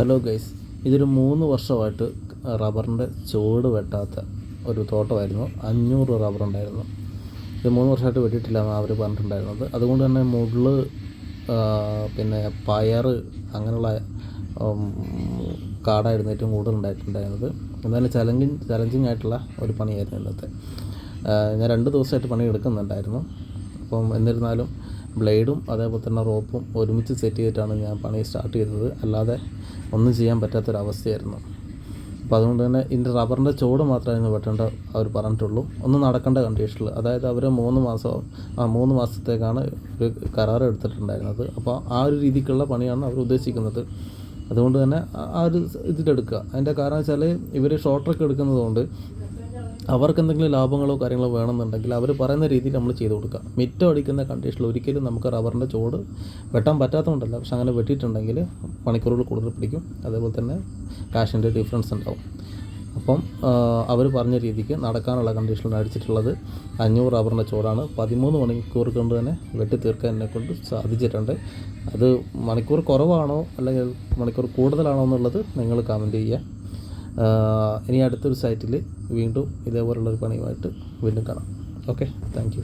Hello guys ഇതൊരു മൂന്ന് വർഷമായിട്ട് റബ്ബറിന്റെ ചുവട് വെട്ടാത്ത ഒരു തോട്ടമായിരുന്നു. അഞ്ഞൂറ് റബ്ബർ ഉണ്ടായിരുന്നു. ഇത് മൂന്ന് വർഷമായിട്ട് വെട്ടിയിട്ടില്ല അവർ പറഞ്ഞിട്ടുണ്ടായിരുന്നത്. അതുകൊണ്ട് തന്നെ മുള്ള് പിന്നെ പയർ അങ്ങനെയുള്ള കാടായിരുന്നു ഏറ്റവും കൂടുതൽ ഉണ്ടായിട്ടുണ്ടായിരുന്നത്. എന്നാലും ചലഞ്ചിങ് ചലഞ്ചിങ് ആയിട്ടുള്ള ഒരു പണിയായിരുന്നു ഇന്നത്തെ. ഞാൻ രണ്ട് ദിവസമായിട്ട് പണി എടുക്കുന്നുണ്ടായിരുന്നു അപ്പം എന്നിരുന്നാലും ബ്ലേഡും അതേപോലെ തന്നെ റോപ്പും ഒരുമിച്ച് സെറ്റ് ചെയ്തിട്ടാണ് ഞാൻ പണി സ്റ്റാർട്ട് ചെയ്തത്. അല്ലാതെ ഒന്നും ചെയ്യാൻ പറ്റാത്തൊരവസ്ഥയായിരുന്നു. അപ്പോൾ അതുകൊണ്ട് തന്നെ ഇതിന്റെ റബ്ബറിന്റെ ചോട് മാത്രമായിരുന്നു വെട്ടേണ്ട അവർ പറഞ്ഞിട്ടുള്ളൂ. ഒന്നും നടക്കേണ്ട കണ്ടീഷനിൽ അതായത് അവർ മൂന്ന് മാസം ആ മൂന്ന് മാസത്തേക്കാണ് ഒരു കരാർ എടുത്തിട്ടുണ്ടായിരുന്നത്. അപ്പോൾ ആ ഒരു രീതിക്കുള്ള പണിയാണ് അവർ ഉദ്ദേശിക്കുന്നത്. അതുകൊണ്ട് തന്നെ ആ- ഒരു ഇതിലെടുക്കുക. അതിന്റെ കാരണം വെച്ചാൽ ഇവർ ട്രക്ക് എടുക്കുന്നതുകൊണ്ട് അവർക്ക് എന്തെങ്കിലും ലാഭങ്ങളോ കാര്യങ്ങളോ വേണമെന്നുണ്ടെങ്കിൽ അവർ പറയുന്ന രീതിയിൽ നമ്മൾ ചെയ്ത് കൊടുക്കുക. മിറ്റം അടിക്കുന്ന കണ്ടീഷനിൽ ഒരിക്കലും നമുക്ക് റബ്ബറിന്റെ ചോട് വെട്ടാൻ പറ്റാത്തതുകൊണ്ടല്ല. പക്ഷെ അങ്ങനെ വെട്ടിയിട്ടുണ്ടെങ്കിൽ മണിക്കൂറുകൾ കൂടുതൽ പിടിക്കും. അതേപോലെ തന്നെ കാശിന്റെ ഡിഫറൻസ് ഉണ്ടാവും. അപ്പം അവർ പറഞ്ഞ രീതിക്ക് നടക്കാനുള്ള കണ്ടീഷനിൽ അടിച്ചിട്ടുള്ളത് അഞ്ഞൂറ് റബ്ബറിന്റെ ചോടാണ് പതിമൂന്ന് മണിക്കൂർ കൊണ്ട് തന്നെ വെട്ടി തീർക്കാൻ എന്നെ കൊണ്ട് സാധിച്ചിട്ടുണ്ട്. അത് മണിക്കൂർ കുറവാണോ അല്ലെങ്കിൽ മണിക്കൂർ കൂടുതലാണോ എന്നുള്ളത് നിങ്ങൾ കമന്റ് ചെയ്യുക. ഇനി അടുത്തൊരു സൈറ്റിൽ വീണ്ടും ഇതേപോലുള്ളൊരു പണിയുമായിട്ട് വീണ്ടും കാണാം. Okay thank